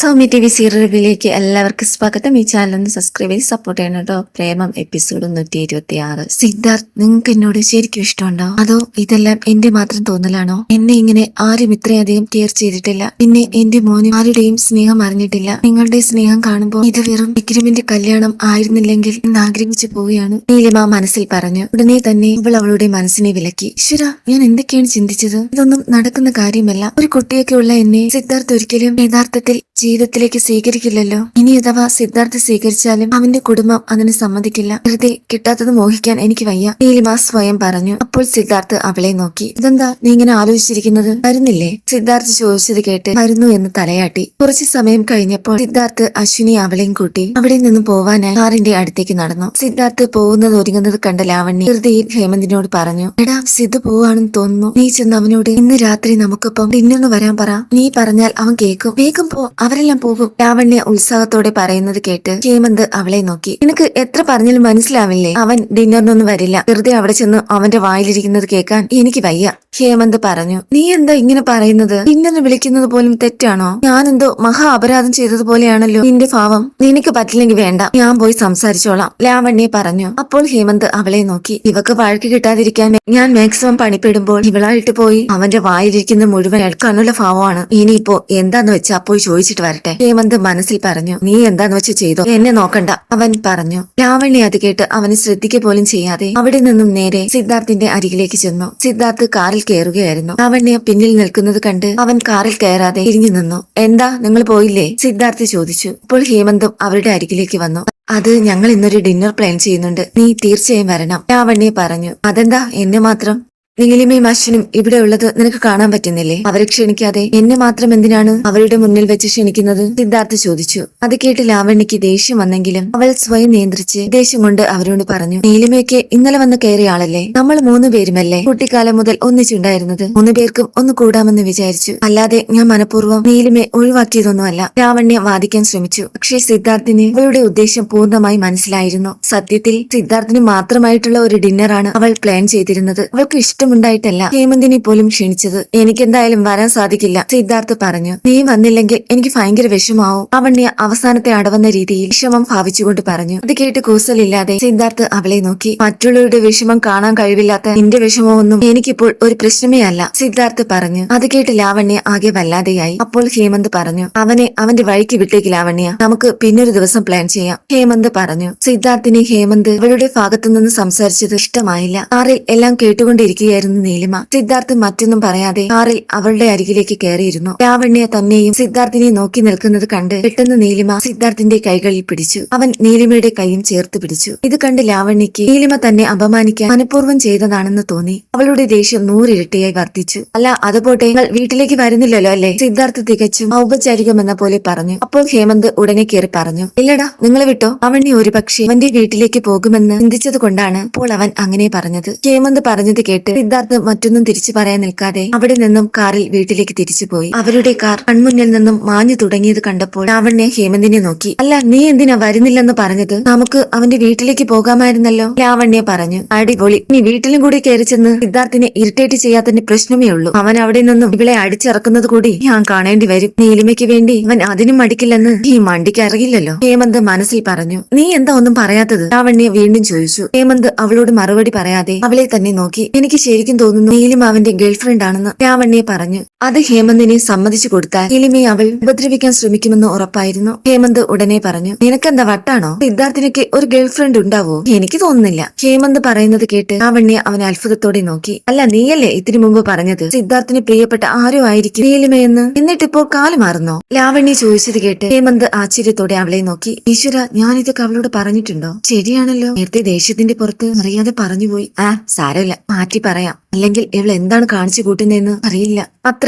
Soumya T V സീരിയലിലേക്ക് എല്ലാവർക്കും സ്വാഗതം. ഈ ചാനൽ ഒന്ന് സബ്സ്ക്രൈബ് ചെയ്ത് സപ്പോർട്ട് ചെയ്യണം കേട്ടോ. പ്രേമം എപ്പിസോഡ് നൂറ്റി ഇരുപത്തി ആറ് സിദ്ധാർത്ഥ് നിങ്ങൾക്ക് എന്നോട് ശരിക്കും ഇഷ്ടമുണ്ടോ? അതോ ഇതെല്ലാം എന്റെ മാത്രം തോന്നലാണോ? എന്നെ ഇങ്ങനെ ആരും ഇത്രയധികം കെയർ ചെയ്തിട്ടില്ല. പിന്നെ എന്റെ മോന് ആരുടെയും സ്നേഹം അറിഞ്ഞിട്ടില്ല. നിങ്ങളുടെ സ്നേഹം കാണുമ്പോൾ ഇത് വെറും വിക്രമിന്റെ കല്യാണം ആയിരുന്നില്ലെങ്കിൽ എന്ന് ആഗ്രഹിച്ചു പോവുകയാണ്. നീലിമ മനസ്സിൽ പറഞ്ഞു ഉടനെ തന്നെ ഇവൾ അവളുടെ മനസ്സിനെ വിലക്കി. ഈശ്വര ഞാൻ എന്തൊക്കെയാണ് ചിന്തിച്ചത്? ഇതൊന്നും നടക്കുന്ന കാര്യമല്ല. ഒരു കുട്ടിയൊക്കെ ഉള്ള എന്നെ സിദ്ധാർത്ഥ് ഒരിക്കലും യഥാർത്ഥത്തിൽ ജീവിതത്തിലേക്ക് സ്വീകരിക്കില്ലല്ലോ. ഇനി അഥവാ സിദ്ധാർത്ഥ സ്വീകരിച്ചാലും അവന്റെ കുടുംബം അതിന് സമ്മതിക്കില്ല. വെറുതെ കിട്ടാത്തത് മോഹിക്കാൻ എനിക്ക് വയ്യ. നീലിമ സ്വയം പറഞ്ഞു. അപ്പോൾ സിദ്ധാർത്ഥ് അവളെ നോക്കി. ഇതെന്താ? നീ ഇങ്ങനെ ആലോചിച്ചിരിക്കുന്നത്? വരുന്നില്ലേ സിദ്ധാർത്ഥ് ചോദിച്ചത് കേട്ട് വരുന്നു എന്ന് തലയാട്ടി. കുറച്ചു സമയം കഴിഞ്ഞപ്പോൾ സിദ്ധാർത്ഥ് അശ്വിനി അവളെയും കൂട്ടി അവിടെ നിന്ന് പോവാനായി കാറിന്റെ അടുത്തേക്ക് നടന്നു. സിദ്ധാർത്ഥ് പോകുന്നത് ഒരുങ്ങുന്നത് കണ്ട ലാവണ്യ ഹൃദയിൽ ഹേമന്തിനോട് പറഞ്ഞു എടാ സിദ്ധു പോവാണെന്ന് തോന്നുന്നു. നീ ചെന്ന് അവനോട് ഇന്ന് രാത്രി നമുക്കൊപ്പം ഡിന്നറിന് വരാൻ പറ. നീ പറഞ്ഞാൽ അവൻ കേൾക്കും. വേഗം പോ. അവരെല്ലാം പോകും. ലാവണ്യ ഉത്സാഹത്തോടെ പറയുന്നത് കേട്ട് ഹേമന്ത് അവളെ നോക്കി. നിനക്ക് എത്ര പറഞ്ഞാലും മനസ്സിലാവില്ലേ? അവൻ ഡിന്നറിനൊന്നും വരില്ല. വെറുതെ അവിടെ ചെന്ന് അവന്റെ വായിലിരിക്കുന്നത് കേൾക്കാൻ എനിക്ക് വയ്യ. ഹേമന്ത് പറഞ്ഞു നീ എന്താ ഇങ്ങനെ പറയുന്നത്? ഡിന്നറിന് വിളിക്കുന്നത് പോലും തെറ്റാണോ? ഞാനെന്തോ മഹാ അപരാധം ചെയ്തതുപോലെയാണല്ലോ. നിന്റെ ഭാവം നിനക്ക് പറ്റില്ലെങ്കിൽ വേണ്ട. ഞാൻ പോയി സംസാരിച്ചോളാം. ലാവണ്യ പറഞ്ഞു അപ്പോൾ ഹേമന്ത് അവളെ നോക്കി ഇവക്ക് വഴക്ക് കിട്ടാതിരിക്കാൻ ഞാൻ മാക്സിമം പണിപ്പെടുമ്പോൾ ഇവളായിട്ട് പോയി അവന്റെ വായിലിരിക്കുന്ന മുഴുവൻ എടുക്കാനുള്ള ഭാവമാണ്. ഇനിയിപ്പോ എന്താന്ന് വെച്ചാ പോയി ചോദിച്ചിട്ട് വരട്ടെ. ഹേമന്ത് മനസ്സിൽ പറഞ്ഞു നീ എന്താന്ന് വെച്ച് ചെയ്തോ? എന്നെ നോക്കണ്ട അവൻ പറഞ്ഞു. ലാവണ്യ അത് കേട്ട് അവന് ശ്രദ്ധിക്ക പോലും ചെയ്യാതെ അവിടെ നിന്നും നേരെ സിദ്ധാർത്ഥിന്റെ അരികിലേക്ക് ചെന്നു. സിദ്ധാർത്ഥ് കാറിൽ കയറുകയായിരുന്നു. ലാവണ്യ പിന്നിൽ നിൽക്കുന്നത് കണ്ട് അവൻ കാറിൽ കയറാതെ തിരിഞ്ഞു നിന്നു. എന്താ നിങ്ങൾ പോയില്ലേ? സിദ്ധാർത്ഥ് ചോദിച്ചു. ഇപ്പോൾ ഹേമന്തും അവരുടെ അരികിലേക്ക് വന്നു. അത് ഞങ്ങൾ ഇന്നൊരു ഡിന്നർ പ്ലാൻ ചെയ്യുന്നുണ്ട്. നീ തീർച്ചയായും വരണം ലാവണ്യ പറഞ്ഞു. അതെന്താ? എന്നെ മാത്രം? നീലിമയും അശ്വനും ഇവിടെ ഉള്ളത് നിനക്ക് കാണാൻ പറ്റുന്നില്ലേ? അവരെ ക്ഷണിക്കാതെ എന്നെ മാത്രം എന്തിനാണ് അവരുടെ മുന്നിൽ വെച്ച് ക്ഷണിക്കുന്നത്? സിദ്ധാർത്ഥ് ചോദിച്ചു. അത് കേട്ട് ലാവണ്യക്ക് ദേഷ്യം വന്നെങ്കിലും അവൾ സ്വയം നിയന്ത്രിച്ച് ദേഷ്യം കൊണ്ട് അവരോട് പറഞ്ഞു നീലിമയൊക്കെ ഇന്നലെ വന്ന് കയറിയ ആളല്ലേ? നമ്മൾ മൂന്ന് പേരുമല്ലേ കുട്ടിക്കാലം മുതൽ ഒന്നിച്ചുണ്ടായിരുന്നത്? മൂന്ന് പേർക്കും ഒന്ന് കൂടാമെന്ന് വിചാരിച്ചു. അല്ലാതെ ഞാൻ മനഃപൂർവം നീലിമയെ ഒഴിവാക്കിയതൊന്നുമല്ല. ലാവണ്യ വാദിക്കാൻ ശ്രമിച്ചു. പക്ഷേ സിദ്ധാർത്ഥിന് അവളുടെ ഉദ്ദേശം പൂർണമായി മനസ്സിലായിരുന്നു. സത്യത്തിൽ സിദ്ധാർത്ഥിന് മാത്രമായിട്ടുള്ള ഒരു ഡിന്നറാണ് അവൾ പ്ലാൻ ചെയ്തിരുന്നത്. അവൾക്ക് ഇഷ്ടമുണ്ടായിട്ടല്ല ഹേമന്തിനെ പോലും ക്ഷണിച്ചത് എനിക്കെന്തായാലും വരാൻ സാധിക്കില്ല സിദ്ധാർത്ഥ് പറഞ്ഞു. നീ വന്നില്ലെങ്കിൽ എനിക്ക് ഭയങ്കര വിഷമാവും. അവണ്യ അവസാനത്തെ അടവന്ന രീതിയിൽ വിഷമം ഭാവിച്ചുകൊണ്ട് പറഞ്ഞു. അത് കേട്ട് കൂസലില്ലാതെ സിദ്ധാർത്ഥ് അവളെ നോക്കി. മറ്റുള്ളവരുടെ വിഷമം കാണാൻ കഴിവില്ലാത്ത നിന്റെ വിഷമമൊന്നും എനിക്കിപ്പോൾ ഒരു പ്രശ്നമേ അല്ല സിദ്ധാർത്ഥ് പറഞ്ഞു. അത് കേട്ട് ലാവണ്യ ആകെ വല്ലാതെയായി. അപ്പോൾ ഹേമന്ത് പറഞ്ഞു അവനെ അവന്റെ വഴിക്ക് വിട്ടേക്ക് ലാവണ്യ. നമുക്ക് പിന്നൊരു ദിവസം പ്ലാൻ ചെയ്യാം. ഹേമന്ത് പറഞ്ഞു സിദ്ധാർത്ഥിനെ ഹേമന്ത് അവളുടെ ഭാഗത്തുനിന്ന് സംസാരിച്ചത് ഇഷ്ടമായില്ല. ആറിൽ എല്ലാം കേട്ടുകൊണ്ടിരിക്കുകയായിരുന്നു നീലിമ. സിദ്ധാർത്ഥ് മറ്റൊന്നും പറയാതെ കാറിൽ അവളുടെ അരികിലേക്ക് കയറിയിരുന്നു. ലാവണ്യ തന്നെയും സിദ്ധാർത്ഥിനെ നോക്കി നിൽക്കുന്നത് കണ്ട് പെട്ടെന്ന് നീലിമ സിദ്ധാർത്ഥിന്റെ കൈകളിൽ പിടിച്ചു. അവൻ നീലിമയുടെ കൈയും ചേർത്ത് പിടിച്ചു. ഇത് കണ്ട് ലാവണ്യക്ക് നീലിമ തന്നെ അപമാനിക്കാൻ മനഃപൂർവം ചെയ്തതാണെന്ന് തോന്നി. അവളുടെ ദേഷ്യം നൂറിരട്ടിയായി വർദ്ധിച്ചു. അല്ല അതുപോട്ടെ നിങ്ങൾ വീട്ടിലേക്ക് വരുന്നില്ലല്ലോ അല്ലേ? സിദ്ധാർത്ഥ് തികച്ചും ഔപചാരികമെന്ന പോലെ പറഞ്ഞു. അപ്പോൾ ഹേമന്ത് ഉടനെ കയറി പറഞ്ഞു. ഇല്ലടാ നിങ്ങൾ വിട്ടോ? അവണ്ണി ഒരുപക്ഷെ അവന്റെ വീട്ടിലേക്ക് പോകുമെന്ന് ചിന്തിച്ചത് കൊണ്ടാണ് അപ്പോൾ അവൻ അങ്ങനെ പറഞ്ഞത്. ഹേമന്ത് പറഞ്ഞത് കേട്ട് സിദ്ധാർത്ഥ് മറ്റൊന്നും തിരിച്ചു പറയാൻ നിൽക്കാതെ അവിടെ നിന്നും കാറിൽ വീട്ടിലേക്ക് തിരിച്ചുപോയി അവരുടെ കാർ കൺമുന്നിൽ നിന്നും മാഞ്ഞു തുടങ്ങിയത് കണ്ടപ്പോൾ രാവണ്യ ഹേമന്തിനെ നോക്കി. അല്ല നീ എന്തിനാ വരുന്നില്ലെന്ന് പറഞ്ഞത്? നമുക്ക് അവന്റെ വീട്ടിലേക്ക് പോകാമായിരുന്നല്ലോ രാവണ്യ പറഞ്ഞു. അടിപൊളി. നീ വീട്ടിലും കൂടി കയറി ചെന്ന് സിദ്ധാർത്ഥിനെ ഇറിറ്റേറ്റ് ചെയ്യാത്തതിന്റെ പ്രശ്നമേ ഉള്ളൂ. അവൻ അവിടെ നിന്നും ഇവളെ അടിച്ചിറക്കുന്നത് കൂടി ഞാൻ കാണേണ്ടി വരും. നീലിമയ്ക്ക് വേണ്ടി അവൻ അതിനും മടിക്കില്ലെന്ന് ഈ മണ്ടിക്ക് അറിയില്ലല്ലോ ഹേമന്ത് മനസ്സിൽ പറഞ്ഞു. നീ എന്താ ഒന്നും പറയാത്തത്? രാവണ്യ വീണ്ടും ചോദിച്ചു. ഹേമന്ത് അവളോട് മറുപടി പറയാതെ അവളെ തന്നെ നോക്കി. എനിക്ക് ശരിക്കും തോന്നുന്നു. നീലും അവന്റെ ഗേൾഫ്രണ്ട് ആണെന്ന് ലാവണ്യ പറഞ്ഞു. അത് ഹേമന്തിനെ സമ്മതിച്ചു കൊടുത്താൽ നീലിമയെ അവൾ ഉപദ്രവിക്കാൻ ശ്രമിക്കുമെന്ന് ഉറപ്പായിരുന്നു. ഹേമന്ത് ഉടനെ പറഞ്ഞു നിനക്കെന്താ വട്ടാണോ? സിദ്ധാർത്ഥിനൊക്കെ ഒരു ഗേൾഫ്രണ്ട് ഉണ്ടാവോ? എനിക്ക് തോന്നുന്നില്ല. ഹേമന്ത് പറയുന്നത് കേട്ട് ലാവണ്യ അവനെ അത്ഭുതത്തോടെ നോക്കി. അല്ല നീയല്ലേ ഇതിനു മുമ്പ് പറഞ്ഞത്? സിദ്ധാർത്ഥിന് പ്രിയപ്പെട്ട ആരോ ആയിരിക്കും നീലിമയെന്ന്? എന്നിട്ടിപ്പോൾ കാലം മാറുന്നോ? ലാവണ്യ ചോദിച്ചത് കേട്ട് ഹേമന്ത് ആശ്ചര്യത്തോടെ അവളെ നോക്കി. ഈശ്വര ഞാനിതൊക്കെ അവളോട് പറഞ്ഞിട്ടുണ്ടോ? ശരിയാണല്ലോ. നേരത്തെ ദേഷ്യത്തിന്റെ പുറത്ത് അറിയാതെ പറഞ്ഞുപോയി. ആ സാരമില്ല. മാറ്റി പറയാം. അല്ലെങ്കിൽ ഇവൾ എന്താണ് കാണിച്ചു കൂട്ടുന്നതെന്ന് അറിയില്ല.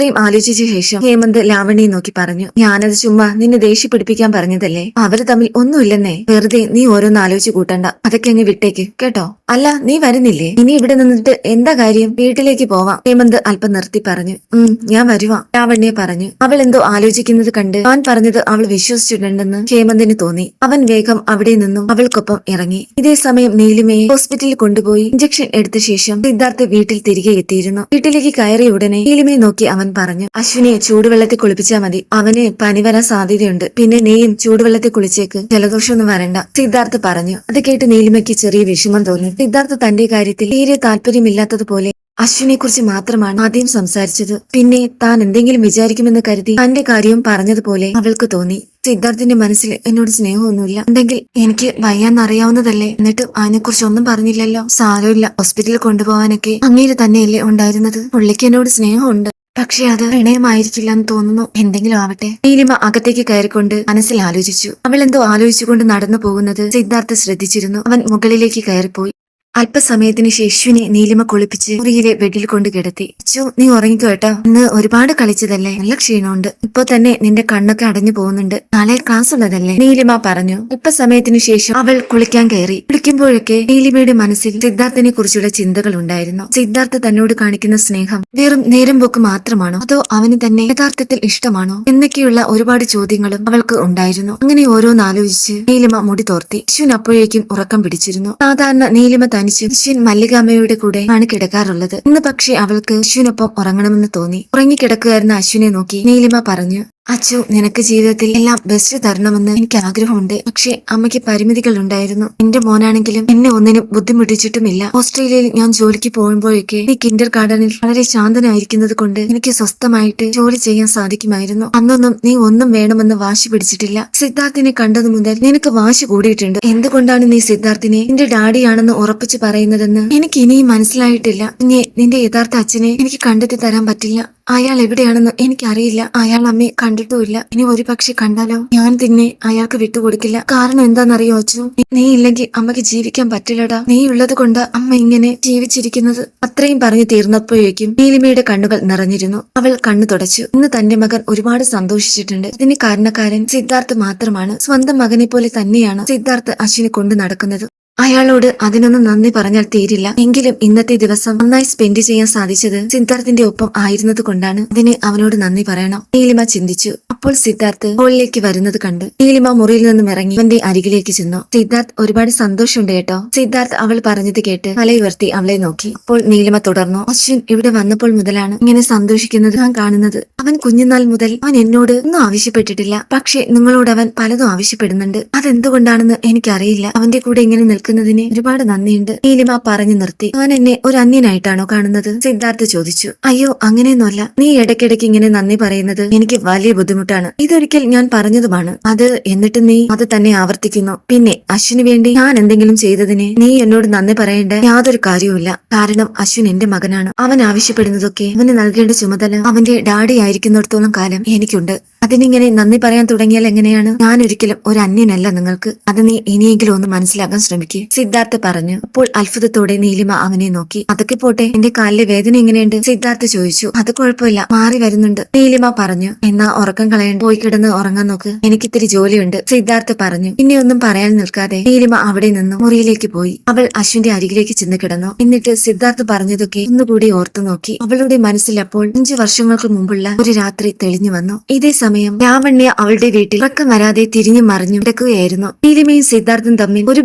അത്രയും ആലോചിച്ച ശേഷം ഹേമന്ത് ലാവണിയെ നോക്കി പറഞ്ഞു ഞാനത് ചുമ്മാ നിന്നെ ദേഷ്യപ്പിടിപ്പിക്കാൻ പറഞ്ഞതല്ലേ? അവർ തമ്മിൽ ഒന്നുമില്ലെന്നേ. വെറുതെ നീ ഓരോന്ന് ആലോചിച്ച് കൂട്ടണ്ട. അതൊക്കെ അങ്ങ് വിട്ടേക്ക്. കേട്ടോ? അല്ല നീ വരുന്നില്ലേ? ഇനി ഇവിടെ നിന്നിട്ട് എന്താ കാര്യം? വീട്ടിലേക്ക് പോവാം. ഹേമന്ത് അല്പം നിർത്തി പറഞ്ഞു. ഉം ഞാൻ വരുവാ. രാവണ്യെ പറഞ്ഞു. അവൾ എന്തോ ആലോചിക്കുന്നത് കണ്ട് താൻ പറഞ്ഞത് അവൾ വിശ്വസിച്ചിട്ടുണ്ടെന്ന് ഹേമന്തിന് തോന്നി. അവൻ വേഗം അവിടെ നിന്നും അവൾക്കൊപ്പം ഇറങ്ങി. ഇതേ സമയം നീലിമയെ ഹോസ്പിറ്റലിൽ കൊണ്ടുപോയി ഇഞ്ചക്ഷൻ എടുത്ത ശേഷം സിദ്ധാർത്ഥ് വീട്ടിൽ തിരികെ എത്തിയിരുന്നു. വീട്ടിലേക്ക് കയറിയ ഉടനെ നീലിമയെ നോക്കി അവൻ പറഞ്ഞു അശ്വിനെ ചൂടുവെള്ളത്തിൽ കുളിപ്പിച്ചാൽ മതി. അവന് പനി വരാൻ സാധ്യതയുണ്ട്. പിന്നെ നെയ്യും ചൂടുവെള്ളത്തിൽ കുളിച്ചേക്ക്. ജലദോഷമൊന്നും വരണ്ട സിദ്ധാർത്ഥ് പറഞ്ഞു. അത് കേട്ട് നീലിമയ്ക്ക് ചെറിയ വിഷമം തോന്നി. സിദ്ധാർത്ഥ് തന്റെ കാര്യത്തിൽ തീരെ താല്പര്യമില്ലാത്തതുപോലെ അശ്വിനെ കുറിച്ച് മാത്രമാണ് ആദ്യം സംസാരിച്ചത്. പിന്നെ താൻ എന്തെങ്കിലും വിചാരിക്കുമെന്ന് കരുതി തന്റെ കാര്യവും പറഞ്ഞതുപോലെ അവൾക്ക് തോന്നി. സിദ്ധാർത്ഥിന്റെ മനസ്സിൽ എന്നോട് സ്നേഹമൊന്നുമില്ല. ഉണ്ടെങ്കിൽ എനിക്ക് വയ്യാന്നറിയാവുന്നതല്ലേ? എന്നിട്ട് അതിനെക്കുറിച്ച് ഒന്നും പറഞ്ഞില്ലല്ലോ. സാരമില്ല. ഹോസ്പിറ്റലിൽ കൊണ്ടുപോകാനൊക്കെ അങ്ങേര് തന്നെയല്ലേ ഉണ്ടായിരുന്നത്? പുള്ളിക്ക് എന്നോട് സ്നേഹമുണ്ട്. പക്ഷെ അത് പ്രണയമായിരിക്കില്ല എന്ന് തോന്നുന്നു. എന്തെങ്കിലും ആവട്ടെ. നീലിമ അകത്തേക്ക് കയറിക്കൊണ്ട് മനസ്സിൽ ആലോചിച്ചു. അവൾ എന്തോ ആലോചിച്ചുകൊണ്ട് നടന്നു പോകുന്നത് സിദ്ധാർത്ഥ ശ്രദ്ധിച്ചിരുന്നു. അവൻ മുകളിലേക്ക് കയറിപ്പോയി. അല്പസമയത്തിന് ശേഷുവിനെ നീലിമ കുളിപ്പിച്ച് മുറിയിലെ ബെഡിൽ കൊണ്ട് കിടത്തി. അച്ചു നീ ഉറങ്ങിക്കോ കേട്ടോ ഇന്ന് ഒരുപാട് കളിച്ചതല്ലേ? നല്ല ക്ഷീണമുണ്ട്. ഇപ്പൊ തന്നെ നിന്റെ കണ്ണൊക്കെ അടഞ്ഞു പോകുന്നുണ്ട്. നാളെ ക്ലാസ് ഉള്ളതല്ലേ? നീലിമ പറഞ്ഞു. അല്പസമയത്തിന് ശേഷം അവൾ കുളിക്കാൻ കയറി. കുളിക്കുമ്പോഴൊക്കെ നീലിമയുടെ മനസ്സിൽ സിദ്ധാർത്ഥിനെ കുറിച്ചുള്ള ചിന്തകൾ ഉണ്ടായിരുന്നു. സിദ്ധാർത്ഥ് തന്നോട് കാണിക്കുന്ന സ്നേഹം വെറും നേരം പോക്ക് മാത്രമാണോ? അതോ അവന് തന്നെ യഥാർത്ഥത്തിൽ ഇഷ്ടമാണോ? എന്നൊക്കെയുള്ള ഒരുപാട് ചോദ്യങ്ങളും അവൾക്ക് ഉണ്ടായിരുന്നു. അങ്ങനെ ഓരോന്നാലോചിച്ച് നീലിമ മുടി തോർത്തി. അശ്വിൻ അപ്പോഴേക്കും ഉറക്കം പിടിച്ചിരുന്നു. സാധാരണ നീലിമ തനിച്ച് അശ്വിൻ മല്ലികാമ്മയുടെ കൂടെ ആണ് കിടക്കാറുള്ളത്. ഇന്ന് പക്ഷേ അവൾക്ക് അശ്വിനൊപ്പം ഉറങ്ങണമെന്ന് തോന്നി. ഉറങ്ങിക്കിടക്കുകയായിരുന്ന അശ്വിനെ നോക്കി നീലിമ പറഞ്ഞു അച്ചു നിനക്ക് ജീവിതത്തിൽ എല്ലാം ബെസ്റ്റ് തരണമെന്ന് എനിക്ക് ആഗ്രഹമുണ്ട്. പക്ഷേ അമ്മയ്ക്ക് പരിമിതികൾ ഉണ്ടായിരുന്നു എന്റെ മോനാണെങ്കിലും എന്നെ ഒന്നിനും ബുദ്ധിമുട്ടിച്ചിട്ടുമില്ല. ഓസ്ട്രേലിയയിൽ ഞാൻ ജോലിക്ക് പോകുമ്പോഴൊക്കെ ഈ കിൻഡർ ഗാർഡനിൽ വളരെ ശാന്തനായിരിക്കുന്നത് കൊണ്ട് എനിക്ക് സ്വസ്ഥമായിട്ട് ജോലി ചെയ്യാൻ സാധിക്കുമായിരുന്നു. അന്നൊന്നും നീ ഒന്നും വേണമെന്ന് വാശി പിടിച്ചിട്ടില്ല. സിദ്ധാർത്ഥിനെ കണ്ടതു മുതൽ നിനക്ക് വാശി കൂടിയിട്ടുണ്ട്. എന്തുകൊണ്ടാണ് നീ സിദ്ധാർത്ഥിനെ നിന്റെ ഡാഡിയാണെന്ന് ഉറപ്പിച്ചു പറയുന്നതെന്ന് എനിക്ക് ഇനിയും മനസ്സിലായിട്ടില്ല. ഇനി നിന്റെ യഥാർത്ഥ അച്ഛനെ എനിക്ക് കണ്ടെത്തി തരാൻ പറ്റില്ല. അയാൾ എവിടെയാണെന്ന് എനിക്കറിയില്ല. അയാൾ അമ്മയെ കണ്ടിട്ടുമില്ല. ഇനി ഒരു പക്ഷെ കണ്ടാലോ? ഞാൻ തന്നെ അയാൾക്ക് വിട്ടുകൊടുക്കില്ല. കാരണം എന്താണെന്നറിയോ അച്ചു നീ ഇല്ലെങ്കിൽ അമ്മയ്ക്ക് ജീവിക്കാൻ പറ്റില്ലടാ. നീ ഉള്ളത് കൊണ്ട് അമ്മ ഇങ്ങനെ ജീവിച്ചിരിക്കുന്നത് അത്രയും പറഞ്ഞു തീർന്നപ്പോഴേക്കും നീലിമയുടെ കണ്ണുകൾ നിറഞ്ഞിരുന്നു. അവൾ കണ്ണു തുടച്ചു. ഇന്ന് തന്റെ മകൻ ഒരുപാട് സന്തോഷിച്ചിട്ടുണ്ട്. ഇതിന് കാരണക്കാരൻ സിദ്ധാർത്ഥ് മാത്രമാണ്. സ്വന്തം മകനെ പോലെ തന്നെയാണ് സിദ്ധാർത്ഥ് അശ്വിനെ കൊണ്ടു നടക്കുന്നത്. അയാളോട് അതിനൊന്നും നന്ദി പറഞ്ഞാൽ തീരില്ല. എങ്കിലും ഇന്നത്തെ ദിവസം നന്നായി സ്പെൻഡ് ചെയ്യാൻ സാധിച്ചത് സിദ്ധാർത്ഥിന്റെ ഒപ്പം ആയിരുന്നത് കൊണ്ടാണ്. അതിന് അവനോട് നന്ദി പറയണം. നീലിമ ചിന്തിച്ചു. അപ്പോൾ സിദ്ധാർത്ഥ് ഹോളിലേക്ക് വരുന്നത് കണ്ട് നീലിമ മുറിയിൽ നിന്നും ഇറങ്ങി അവന്റെ അരികിലേക്ക് ചെന്നു. സിദ്ധാർത്ഥ് ഒരുപാട് സന്തോഷമുണ്ട് കേട്ടോ. സിദ്ധാർത്ഥ് അവൾ പറഞ്ഞത് കേട്ട് തലയുയർത്തി അവളെ നോക്കി. അപ്പോൾ നീലിമ തുടർന്നു. അശ്വിൻ ഇവിടെ വന്നപ്പോൾ മുതലാണ് ഇങ്ങനെ സന്തോഷിക്കുന്നത് ഞാൻ കാണുന്നത്. അവൻ കുഞ്ഞുനാൾ മുതൽ അവൻ എന്നോട് ഒന്നും ആവശ്യപ്പെട്ടിട്ടില്ല. പക്ഷെ നിങ്ങളോട് അവൻ പലതും ആവശ്യപ്പെടുന്നുണ്ട്. അതെന്തുകൊണ്ടാണെന്ന് എനിക്കറിയില്ല. അവന്റെ കൂടെ ഇങ്ങനെ നിൽക്കുന്നതിന് ഒരുപാട് നന്ദിയുണ്ട്. നീലിമ പറഞ്ഞു നിർത്തി. അവൻ എന്നെ ഒരു അന്യനായിട്ടാണോ കാണുന്നത്? സിദ്ധാർത്ഥ് ചോദിച്ചു. അയ്യോ അങ്ങനെയൊന്നുമല്ല. നീ ഇടയ്ക്കിടയ്ക്ക് ഇങ്ങനെ നന്ദി പറയുന്നത് എനിക്ക് വലിയ ബുദ്ധിമുട്ടാണ്. ഇതൊരിക്കൽ ഞാൻ പറഞ്ഞതുമാണ്. അത് എന്നിട്ട് നീ അത് തന്നെ ആവർത്തിക്കുന്നു. പിന്നെ അശ്വിന് വേണ്ടി ഞാൻ എന്തെങ്കിലും ചെയ്തതിന് നീ എന്നോട് നന്ദി പറയേണ്ട യാതൊരു കാര്യവുമില്ല. കാരണം അശ്വിൻ എന്റെ മകനാണ്. അവൻ ആവശ്യപ്പെടുന്നതൊക്കെ അവന് നൽകേണ്ട ചുമതല അവന്റെ ഡാഡി ആയിരിക്കുന്നിടത്തോളം കാലം എനിക്കുണ്ട്. അതിനിങ്ങനെ നന്ദി പറയാൻ തുടങ്ങിയാൽ എങ്ങനെയാണ്? ഞാൻ ഒരിക്കലും ഒരു അന്യനല്ല നിങ്ങൾക്ക്. അത് നീ ഇനിയെങ്കിലും ഒന്ന് മനസ്സിലാക്കാൻ ശ്രമിക്കുക സിദ്ധാർത്ഥ് പറഞ്ഞു. അപ്പോൾ അത്ഭുതത്തോടെ നീലിമ അവനെ നോക്കി. അതൊക്കെ പോട്ടെ എന്റെ കാലിലെ വേദന എങ്ങനെയുണ്ട്? സിദ്ധാർത്ഥ് ചോദിച്ചു. അത് കുഴപ്പമില്ല മാറി വരുന്നുണ്ട്. നീലിമ പറഞ്ഞു. എന്നാ ഉറക്കം കളയണ്ട പോയി കിടന്ന് ഉറങ്ങാൻ നോക്ക്. എനിക്കിത്തിരി ജോലിയുണ്ട് സിദ്ധാർത്ഥ് പറഞ്ഞു. ഇനി ഒന്നും പറയാൻ നിൽക്കാതെ നീലിമ അവിടെ നിന്നും മുറിയിലേക്ക് പോയി. അവൾ അശ്വിന്റെ അരികിലേക്ക് ചെന്ന് കിടന്നു. എന്നിട്ട് സിദ്ധാർത്ഥ് പറഞ്ഞതൊക്കെ ഒന്നുകൂടി ഓർത്തു നോക്കി. അവളുടെ മനസ്സിൽ അപ്പോൾ അഞ്ചു വർഷങ്ങൾക്ക് മുമ്പുള്ള ഒരു രാത്രി തെളിഞ്ഞു വന്നു. ഇതേ സമയം രാവണ്യ അവളുടെ വീട്ടിൽ ഉറക്കം വരാതെ തിരിഞ്ഞു മറിഞ്ഞു കിടക്കുകയായിരുന്നു. നീലിമയും സിദ്ധാർത്ഥും തമ്മിൽ ഒരു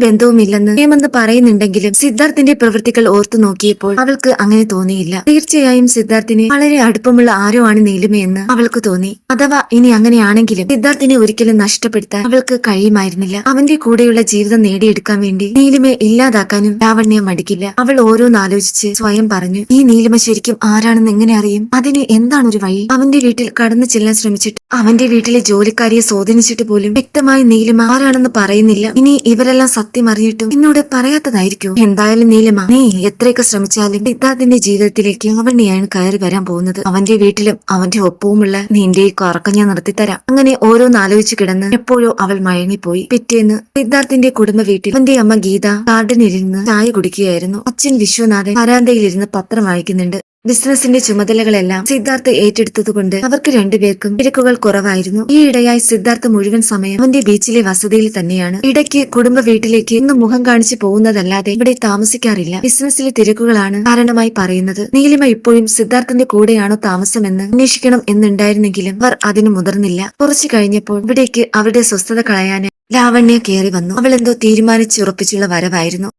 ബന്ധവുമില്ലെന്ന് ഹേമന്ത് പറയുന്നുണ്ടെങ്കിലും സിദ്ധാർത്ഥിന്റെ പ്രവൃത്തികൾ ഓർത്തു നോക്കിയപ്പോൾ അവൾക്ക് അങ്ങനെ തോന്നിയില്ല. തീർച്ചയായും സിദ്ധാർത്ഥിന് വളരെ അടുപ്പമുള്ള ആരോ ആണ് നീലിമയെന്ന് അവൾക്ക് തോന്നി. അഥവാ ഇനി അങ്ങനെയാണെങ്കിലും സിദ്ധാർത്ഥിനെ ഒരിക്കലും നഷ്ടപ്പെടുത്താൻ അവൾക്ക് കഴിയുമായിരുന്നില്ല. അവന്റെ കൂടെയുള്ള ജീവിതം നേടിയെടുക്കാൻ വേണ്ടി നീലിമയെ ഇല്ലാതാക്കാനും ലാവണ്യ മടിക്കില്ല. അവൾ ഓരോന്നാലോചിച്ച് സ്വയം പറഞ്ഞു ഈ നീലിമ ശരിക്കും ആരാണെന്ന് എങ്ങനെ അറിയും? അതിന് എന്താണ് ഒരു വഴി? അവന്റെ വീട്ടിൽ കടന്നു ചെല്ലാൻ ശ്രമിച്ചിട്ട് അവന്റെ വീട്ടിലെ ജോലിക്കാരിയെ സ്വാധീനിച്ചിട്ട് പോലും വ്യക്തമായി നീലിമ ആരാണെന്ന് പറയുന്നില്ല. ഇനി ഇവരെല്ലാം സത്യം എന്നോട് പറയാത്തതായിരിക്കും. എന്തായാലും നീലിമ നീ എത്രയൊക്കെ ശ്രമിച്ചാലും സിദ്ധാർത്ഥിന്റെ ജീവിതത്തിലേക്ക് അവണ്ണിയാണ് കയറി വരാൻ പോകുന്നത്. അവന്റെ വീട്ടിലും അവന്റെ ഒപ്പവുമുള്ള നിന്റെ ഈ കറക്കം ഞാൻ നടത്തിത്തരാം. അങ്ങനെ ഓരോന്നാലോചിച്ച് കിടന്ന് എപ്പോഴോ അവൾ മയങ്ങിപ്പോയി. പിറ്റേന്ന് സിദ്ധാർത്ഥിന്റെ കുടുംബ വീട്ടിൽ അവന്റെ അമ്മ ഗീത ഗാർഡനിലിരുന്ന് ചായ കുടിക്കുകയായിരുന്നു. അച്ഛൻ വിശ്വനാഥൻ വരാന്തയിലിരുന്ന് പത്രം വായിക്കുന്നുണ്ട്. ബിസിനസിന്റെ ചുമതലകളെല്ലാം സിദ്ധാർത്ഥ് ഏറ്റെടുത്തതുകൊണ്ട് അവർക്ക് രണ്ടുപേർക്കും തിരക്കുകൾ കുറവായിരുന്നു. ഈ ഇടയായി സിദ്ധാർത്ഥ് മുഴുവൻ സമയം അവന്റെ ബീച്ചിലെ വസതിയിൽ തന്നെയാണ്. ഇടയ്ക്ക് കുടുംബ വീട്ടിലേക്ക് ഇന്ന് മുഖം കാണിച്ചു പോകുന്നതല്ലാതെ ഇവിടെ താമസിക്കാറില്ല. ബിസിനസ്സിലെ തിരക്കുകളാണ് കാരണമായി പറയുന്നത്. നീലിമ ഇപ്പോഴും സിദ്ധാർത്ഥന്റെ കൂടെയാണോ താമസമെന്ന് അന്വേഷിക്കണം എന്നുണ്ടായിരുന്നെങ്കിലും അവർ അതിന് മുതിർന്നില്ല. കുറച്ചു കഴിഞ്ഞപ്പോൾ ഇവിടേക്ക് അവരുടെ സ്വസ്ഥത കളയാന് ലാവണ്യ കയറി വന്നു. അവൾ എന്തോ തീരുമാനിച്ചുറപ്പിച്ചുള്ള വരവായിരുന്നു.